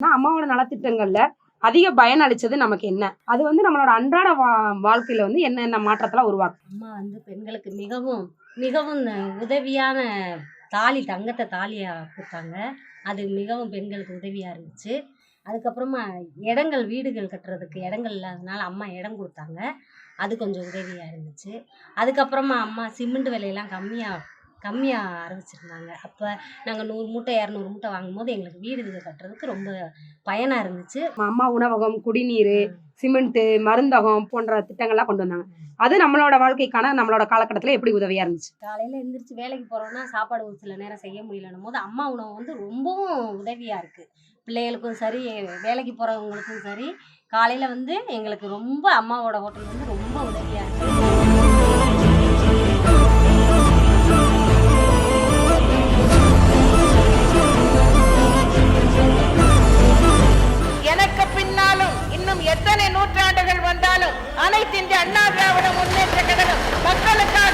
நான் அம்மாவோட நலத்திட்டங்கள்ல அதிக பயன் அளிச்சது நமக்கு என்ன? அது வந்து நம்மளோட அன்றாட வா- வாழ்க்கையில வந்து என்னென்ன மாற்றத்தெல்லாம் உருவாக்கும் அம்மா வந்து பெண்களுக்கு மிகவும் மிகவும் உதவியான தாலி தங்கத்தை தாலியாக கொடுத்தாங்க. அது மிகவும் பெண்களுக்கு உதவியாக இருந்துச்சு. அதுக்கப்புறமா இடங்கள் வீடுகள் கட்டுறதுக்கு இடங்கள் இல்லாதனால அம்மா இடம் கொடுத்தாங்க. அது கொஞ்சம் உதவியாக இருந்துச்சு. அதுக்கப்புறமா அம்மா சிமெண்ட் விலையெல்லாம் கம்மியாக கம்மியாக அறிவிச்சிருந்தாங்க அப்போ நாங்கள் நூறு மூட்டை இரநூறு மூட்டை வாங்கும்போது எங்களுக்கு வீடு இது கட்டுறதுக்கு ரொம்ப பயனாக இருந்துச்சு. அம்மா உணவகம் குடிநீர் சிமெண்ட் மருந்தகம் போன்ற திட்டங்கள்லாம் கொண்டு வந்தாங்க. அது நம்மளோட வாழ்க்கைக்கான நம்மளோட காலகட்டத்துல எப்படி உதவியா இருந்துச்சு? காலையில் எந்திரிச்சு வேலைக்கு போகிறோன்னா சாப்பாடு ஒரு சில நேரம் செய்ய முடியலன்னும் போது அம்மா உணவு வந்து ரொம்பவும் உதவியாக இருக்குது பிள்ளைகளுக்கும் சரி வேலைக்கு போகிறவங்களுக்கும் சரி காலையில் வந்து எங்களுக்கு ரொம்ப அம்மாவோட ஹோட்டல் வந்து ரொம்ப உதவியாக இருக்குது நூற்றாண்டுகள் வந்தாலும் அனைத்து இந்திய அண்ணா திராவிட முன்னேற்ற கழகம் மக்களுக்காக